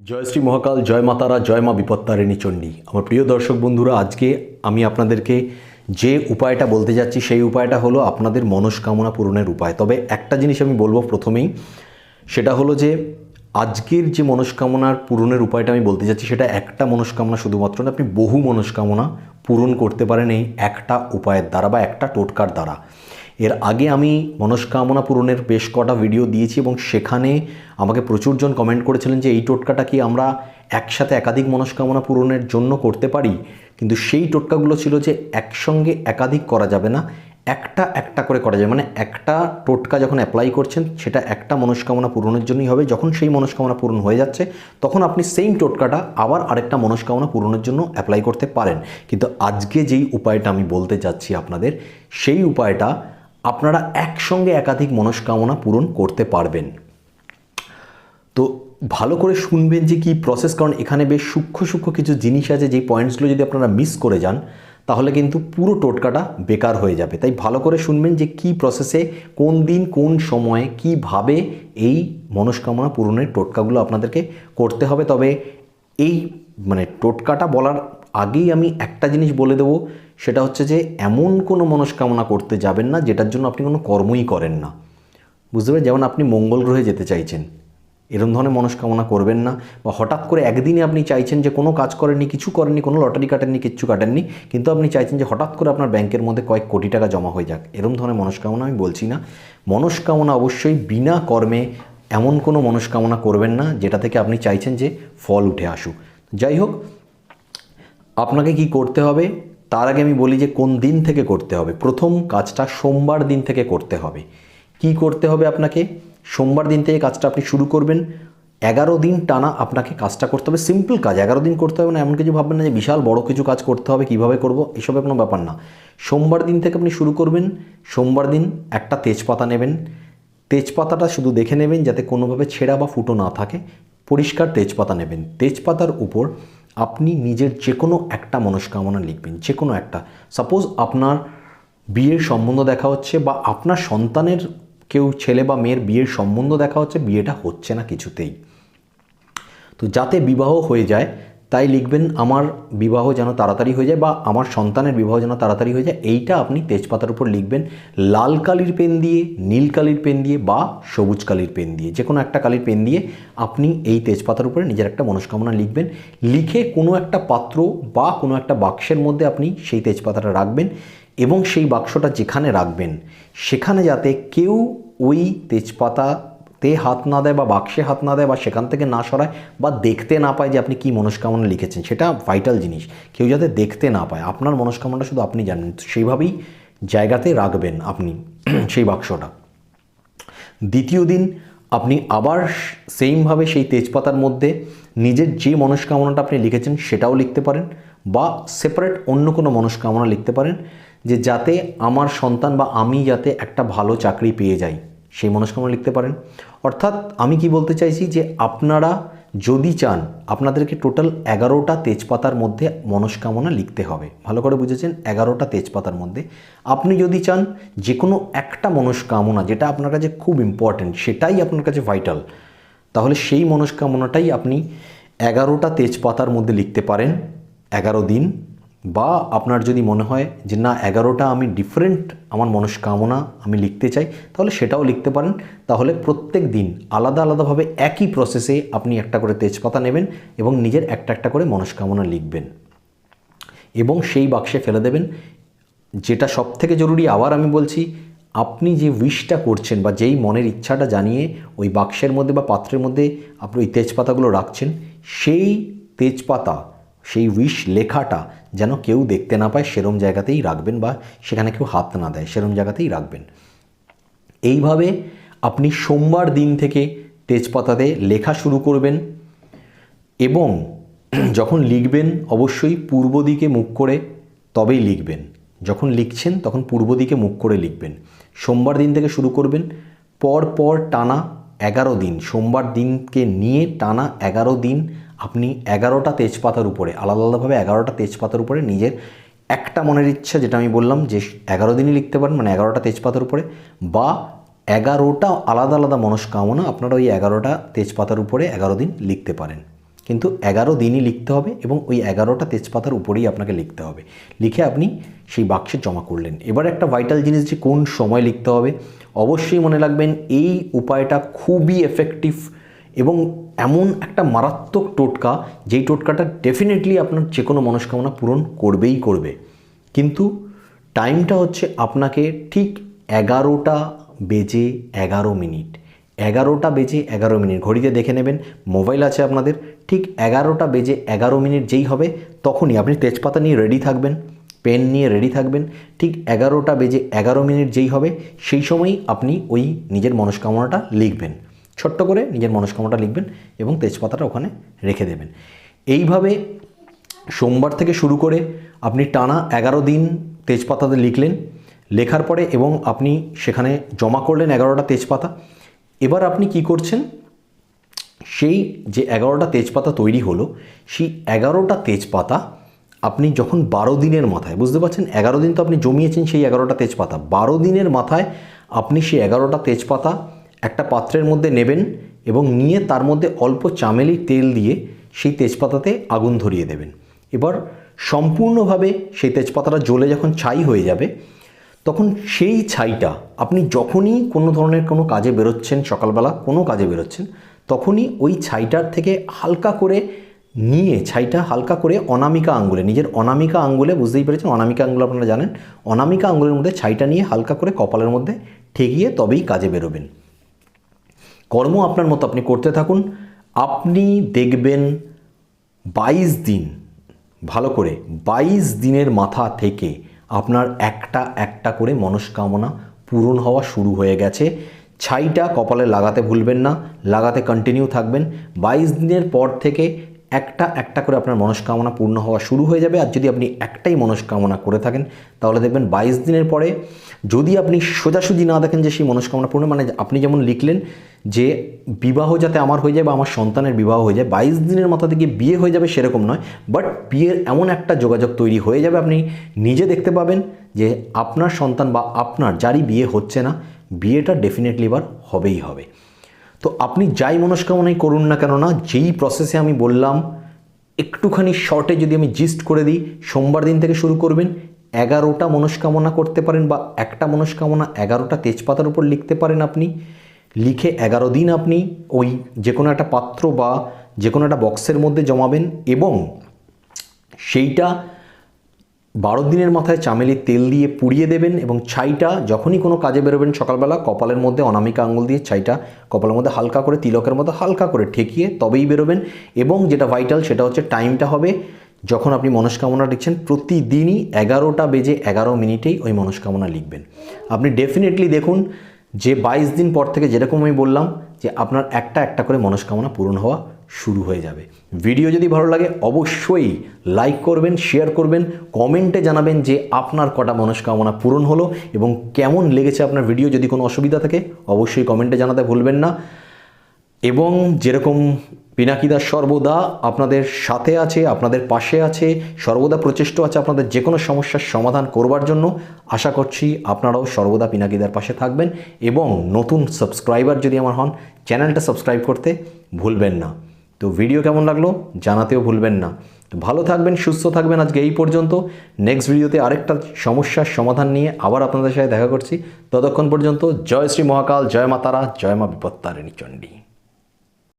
জয় শ্রী মহাকাল, জয় মাতারা জয় মা বিপত্তারিণী চণ্ডী। আমার প্রিয় দর্শক বন্ধুরা, আজকে আমি আপনাদেরকে যে উপায়টা বলতে যাচ্ছি, সেই উপায়টা হলো আপনাদের মনস্কামনা পূরণের উপায়। তবে একটা জিনিস আমি বলব প্রথমেই, সেটা হলো যে আজকের যে মনস্কামনার পূরণের উপায়টা আমি বলতে যাচ্ছি, সেটা একটা মনস্কামনা শুধুমাত্র না আপনি বহু মনস্কামনা পূরণ করতে পারেন এই একটা উপায়ের দ্বারা বা একটা টোটকার দ্বারা। এর আগে আমি মনস্কামনা পূরণের বেশ কটা ভিডিও দিয়েছি এবং সেখানে আমাকে প্রচুরজন কমেন্ট করেছিলেন যে এই টোটকাটা কি আমরা একসাথে একাধিক মনস্কামনা পূরণের জন্য করতে পারি? কিন্তু সেই টোটকাগুলো ছিল যে একসঙ্গে একাধিক করা যাবে না, একটা একটা করে করা যাবে। মানে একটা টোটকা যখন অ্যাপ্লাই করছেন, সেটা একটা মনস্কামনা পূরণের জন্যই হবে। যখন সেই মনস্কামনা পূরণ হয়ে যাচ্ছে, তখন আপনি সেম টোটকাটা আবার আরেকটা মনস্কামনা পূরণের জন্য অ্যাপ্লাই করতে পারেন। কিন্তু আজকে যেই উপায়টা আমি বলতে যাচ্ছি আপনাদের, সেই উপায়টা আপনারা একসঙ্গে একাধিক মনস্কামনা পূরণ করতে পারবেন। তো ভালো করে শুনবেন যে কি প্রসেস কারণ এখানে বেশ সূক্ষ্ম সূক্ষ্ম কিছু জিনিস আছে যেই পয়েন্টসগুলো যদি আপনারা মিস করে যান, তাহলে কিন্তু পুরো টোটকাটা বেকার হয়ে যাবে। তাই ভালো করে শুনবেন যে কি প্রসেসে কোন দিন, কোন সময়ে, কীভাবে এই মনস্কামনা পূরণের টোটকাগুলো আপনাদেরকে করতে হবে। তবে এই মানে টোটকাটা বলার আগেই আমি একটা জিনিস বলে দেবো, সেটা হচ্ছে যে এমন কোনো মনস্কামনা করতে যাবেন না যেটার জন্য আপনি কোনো কর্মই করেন না। বুঝতে পারেন যেমন আপনি মঙ্গল গ্রহে যেতে চাইছেন, এরম ধরনের মনস্কামনা করবেন না বা হঠাৎ করে একদিনে আপনি চাইছেন যে কোনো কাজ করেননি, কিছু করেননি, কোনো লটারি কাটেননি, কিচ্ছু কাটেননি, কিন্তু আপনি চাইছেন যে হঠাৎ করে আপনার ব্যাংকের মধ্যে কয়েক কোটি টাকা জমা হয়ে যাক, এরম ধরনের মনস্কামনা আমি বলছি না। মনস্কামনা অবশ্যই বিনা কর্মে এমন কোনো মনস্কামনা করবেন না যেটা থেকে আপনি চাইছেন যে ফল উঠে আসুক। যাই হোক আপনাকে কি করতে হবে? তার আগে আমি বলি যে কোন দিন থেকে করতে হবে। প্রথম কাজটা সোমবার দিন থেকে করতে হবে। কি করতে হবে আপনাকে? সোমবার দিন থেকে কাজটা আপনি শুরু করবেন। এগারো দিন টানা আপনাকে কাজটা করতে হবে। সিম্পল কাজ। এগারো দিন করতে হবে না এমন কিছু ভাববেন না যে বিশাল বড় কিছু কাজ করতে হবে, কীভাবে করব? এসবের কোনো ব্যাপার না। সোমবার দিন থেকে আপনি শুরু করবেন। সোমবার দিন একটা তেজপাতা নেবেন। তেজপাতাটা শুধু দেখে নেবেন যাতে কোনোভাবে ছেঁড়া বা ফুটো না থাকে। পরিষ্কার তেজপাতা নেবেন। তেজপাতার উপর আপনি নিজের যে কোনো একটা মনস্কামনা লিখবেন যে কোনো একটা। সাপোজ আপনার বিয়ের সম্বন্ধ দেখা হচ্ছে বা আপনার সন্তানের কেউ ছেলে বা মেয়ের বিয়ের সম্বন্ধ দেখা হচ্ছে, বিয়েটা হচ্ছে না কিছুতেই। তো যাতে বিবাহ হয়ে যায় তাই লিখবেন, আমার বিবাহ যেন তাড়াতাড়ি হয়ে যায় বা আমার সন্তানের বিবাহ যেন তাড়াতাড়ি হয়ে যায়। এইটা আপনি তেজপাতার উপর লিখবেন, লাল কালির পেন দিয়ে, নীল কালির পেন দিয়ে বা সবুজ কালির পেন দিয়ে। যে কোনো একটা কালির পেন দিয়ে আপনি এই তেজপাতার উপরে নিজের একটা মনস্কামনা লিখবেন। লিখে কোনো একটা পাত্র বা কোনো একটা বাক্সের মধ্যে আপনি সেই তেজপাতাটা রাখবেন এবং সেই বাক্সটা যেখানে রাখবেন, সেখানে যাতে কেউ ওই তেজপাতা তে হাত না দেয় বা বাক্সে হাত না দেয় বা সেখান থেকে না সরায় বা দেখতে না পায় যে আপনি কী মনস্কামনা লিখেছেন, সেটা ভাইটাল জিনিস। কেউ যাতে দেখতে না পায়, আপনার মনস্কামনাটা শুধু আপনি জানেন, সেইভাবেই জায়গাতে রাখবেন আপনি সেই বাক্সটা। দ্বিতীয় দিন আপনি আবার সেমভাবে সেই তেজপাতার মধ্যে নিজের যে মনস্কামনাটা আপনি লিখেছেন, সেটাও লিখতে পারেন বা সেপারেট অন্য কোনো মনস্কামনা লিখতে পারেন যে যাতে আমার সন্তান বা আমি যাতে একটা ভালো চাকরি পেয়ে যাই। সেই মনস্কামনা লিখতে পারেন। অর্থাৎ আমি কি বলতে চাইছি যে আপনারা যদি চান, আপনাদেরকে টোটাল এগারোটা তেজপাতার মধ্যে মনস্কামনা লিখতে হবে। ভালো করে বুঝেছেন? এগারোটা তেজপাতার মধ্যে। আপনি যদি চান যে কোনো একটা মনস্কামনা যেটা আপনার কাছে খুব ইম্পর্ট্যান্ট সেটাই আপনার কাছে ভাইটাল তাহলে সেই মনস্কামনাটাই আপনি এগারোটা তেজপাতার মধ্যে লিখতে পারেন। এগারো দিন বা আপনার যদি মনে হয় যে না, এগারোটা আমি ডিফারেন্ট আমার মনস্কামনা আমি লিখতে চাই, তাহলে সেটাও লিখতে পারেন। তাহলে প্রত্যেক দিন আলাদা আলাদাভাবে একই প্রসেসে আপনি একটা করে তেজপাতা নেবেন এবং নিজের একটা একটা করে মনস্কামনা লিখবেন। এবং সেই বাক্সে ফেলে দেবেন। যেটা সব থেকে জরুরি, আবার আমি বলছি, আপনি যে উইশটা করছেন বা যেই মনের ইচ্ছাটা জানিয়ে ওই বাক্সের মধ্যে বা পাত্রের মধ্যে আপনি ওই তেজপাতাগুলো রাখছেন, সেই তেজপাতা, সেই উইশ লেখাটা যেন কেউ দেখতে না পায় সেরম জায়গাতেই রাখবেন বা সেখানে কেউ হাত না দেয়, সেরম জায়গাতেই রাখবেন। এইভাবে আপনি সোমবার দিন থেকে তেজপাতাতে লেখা শুরু করবেন এবং যখন লিখবেন অবশ্যই পূর্ব দিকে মুখ করে তবেই লিখবেন। যখন লিখছেন তখন পূর্ব দিকে মুখ করে লিখবেন। সোমবার দিন থেকে শুরু করবেন পর পর টানা এগারো দিন। সোমবার দিনকে নিয়ে টানা এগারো দিন আপনি এগারোটা তেজপাতার উপরে, আলাদা আলাদাভাবে এগারোটা তেজপাতার উপরে নিজের একটা মনের ইচ্ছা, যেটা আমি বললাম যে এগারো দিনই লিখতে পারেন মানে এগারোটা তেজপাতার উপরে, বা এগারোটা আলাদা আলাদা মনস্কামনা আপনারা ওই এগারোটা তেজপাতার উপরে এগারো দিন লিখতে পারেন। কিন্তু এগারো দিনই লিখতে হবে এবং ওই এগারোটা তেজপাতার উপরেই আপনাকে লিখতে হবে। লিখে আপনি সেই বাক্সে জমা করলেন। এবার একটা ভাইটাল জিনিস যে কোন সময় লিখতে হবে, অবশ্যই মনে রাখবেন এই উপায়টা খুবই এফেক্টিভ এবং এমন একটা মারাত্মক টোটকা, যেই টোটকাটা ডেফিনেটলি আপনার যে কোনো মনস্কামনা পূরণ করবেই করবে। কিন্তু টাইমটা হচ্ছে আপনাকে ঠিক এগারোটা বেজে এগারো মিনিট। এগারোটা বেজে এগারো মিনিট। ঘড়িতে দেখে নেবেন, মোবাইল আছে আপনাদের, ঠিক এগারোটা বেজে এগারো মিনিট যেই হবে, তখনই আপনি তেজপাতা নিয়ে রেডি থাকবেন পেন নিয়ে রেডি থাকবেন, ঠিক এগারোটা বেজে এগারো মিনিট যেই হবে, সেই সময়ই আপনি ওই নিজের মনস্কামনাটা লিখবেন। ছোট্ট করে নিজের মনস্কামনাটা লিখবেন এবং তেজপাতাটা ওখানে রেখে দেবেন। এইভাবে সোমবার থেকে শুরু করে আপনি টানা এগারো দিন তেজপাতাতে লিখলেন, লেখার পরে এবং আপনি সেখানে জমা করলেন এগারোটা তেজপাতা। এবার আপনি কি করছেন? সেই যে এগারোটা তেজপাতা তৈরি হলো, সেই এগারোটা তেজপাতা আপনি যখন বারো দিনের মাথায়, বুঝতে পারছেন? এগারো দিন তো আপনি জমিয়েছেন সেই এগারোটা তেজপাতা। বারো দিনের মাথায় আপনি সেই এগারোটা তেজপাতা একটা পাত্রের মধ্যে নেবেন এবং নিয়ে তার মধ্যে অল্প চামেলি তেল দিয়ে সেই তেজপাতাতে আগুন ধরিয়ে দেবেন। এবার সম্পূর্ণভাবে সেই তেজপাতাটা জ্বলে যখন ছাই হয়ে যাবে, তখন সেই ছাইটা আপনি যখনই কোনো ধরনের কোনো কাজে বেরোচ্ছেন, সকালবেলা কোনো কাজে বেরোচ্ছেন, তখনই ওই ছাইটার থেকে হালকা করে নিয়ে, ছাইটা হালকা করে অনামিকা আঙ্গুলে, নিজের অনামিকা আঙ্গুলে বুঝতেই পেরেছেন, অনামিকা আঙ্গুল আপনারা জানেন, অনামিকা আঙ্গুলের মধ্যে ছাইটা নিয়ে হালকা করে কপালের মধ্যে ঠেকিয়ে তবেই কাজে বেরোবেন। কর্ম আপনার মতো আপনি করতে থাকুন। আপনি দেখবেন বাইশ দিন, ভালো করে বাইশ দিনের মাথা থেকে আপনার একটা একটা করে মনস্কামনা পূরণ হওয়া শুরু হয়ে গেছে। ছাইটা কপালে লাগাতে ভুলবেন না, লাগাতে কন্টিনিউ থাকবেন। বাইশ দিনের পর থেকে একটা একটা করে আপনার মনস্কামনা পূর্ণ হওয়া শুরু হয়ে যাবে। আর যদি আপনি একটাই মনস্কামনা করে থাকেন, তাহলে দেখবেন বাইশ দিনের পরে যদি আপনি সোজাসুজি না দেখেন যে সেই মনস্কামনা পূর্ণ মানে আপনি যেমন লিখলেন যে বিবাহ যাতে আমার হয়ে যায় বা আমার সন্তানের বিবাহ হয়ে যায়, বাইশ দিনের মাথা থেকে বিয়ে হয়ে যাবে সেরকম নয়। বাট বিয়ের এমন একটা যোগাযোগ তৈরি হয়ে যাবে, আপনি নিজে দেখতে পাবেন যে আপনার সন্তান বা আপনার, যারই বিয়ে হচ্ছে না, বিয়েটা ডেফিনেটলি এবার হবেই হবে। তো আপনি যাই মনস্কামনাই করুন না কেন না যেই প্রসেসে আমি বললাম, একটুখানি শর্টে যদি আমি জিস্ট করে দিই, সোমবার দিন থেকে শুরু করবেন, এগারোটা মনস্কামনা করতে পারেন বা একটা মনস্কামনা এগারোটা তেজপাতার উপর লিখতে পারেন আপনি। লিখে এগারো দিন আপনি ওই যে কোনো একটা পাত্র বা যে কোনো একটা বক্সের মধ্যে জমাবেন এবং সেইটা বারো দিনের মাথায় চামেলির তেল দিয়ে পুড়িয়ে দেবেন এবং ছাইটা যখনই কোনো কাজে বেরোবেন সকালবেলা, কপালের মধ্যে অনামিকা আঙুল দিয়ে ছাইটা কপালের মধ্যে হালকা করে, তিলকের মধ্যে হালকা করে ঠেকিয়ে তবেই বেরোবেন। এবং যেটা ভাইটাল সেটা হচ্ছে টাইমটা হবে যখন আপনি মনস্কামনা লিখছেন, প্রতিদিনই এগারোটা বেজে এগারো মিনিটেই ওই মনস্কামনা লিখবেন। আপনি ডেফিনেটলি দেখুন যে বাইশ দিন পর থেকে যেরকম আমি বললাম যে আপনার একটা একটা করে মনস্কামনা পূরণ হওয়া শুরু হয়ে যাবে। ভিডিও যদি ভালো লাগে, অবশ্যই লাইক করবেন শেয়ার করবেন কমেন্টে জানাবেন যে আপনার কটা মনস্কামনা পূরণ হলো এবং কেমন লেগেছে আপনার ভিডিও যদি কোনো অসুবিধা থাকে, অবশ্যই কমেন্টে জানাতে ভুলবেন না। এবং যেরকম পিনাকিদার সর্বদা আপনাদের সাথে আছে, আপনাদের পাশে আছে, সর্বদা প্রচেষ্ট আছে আপনাদের যে কোনো সমস্যার সমাধান করবার জন্য, আশা করছি আপনারাও সর্বদা পিনাকিদার পাশে থাকবেন এবং নতুন সাবস্ক্রাইবার যদি আমার হন চ্যানেলটা সাবস্ক্রাইব করতে ভুলবেন না। তো ভিডিও কেমন লাগল জানাতেও ভুলবেন না। তো ভালো থাকবেন, সুস্থ থাকবেন আজকে এই পর্যন্ত। নেক্সট ভিডিওতে আরেকটা সমস্যার সমাধান নিয়ে আবার আপনাদের সাথে দেখা করছি। ততক্ষণ পর্যন্ত জয় শ্রী মহাকাল, জয় মাতারা, জয় মা বিপত্তারিণী চণ্ডী।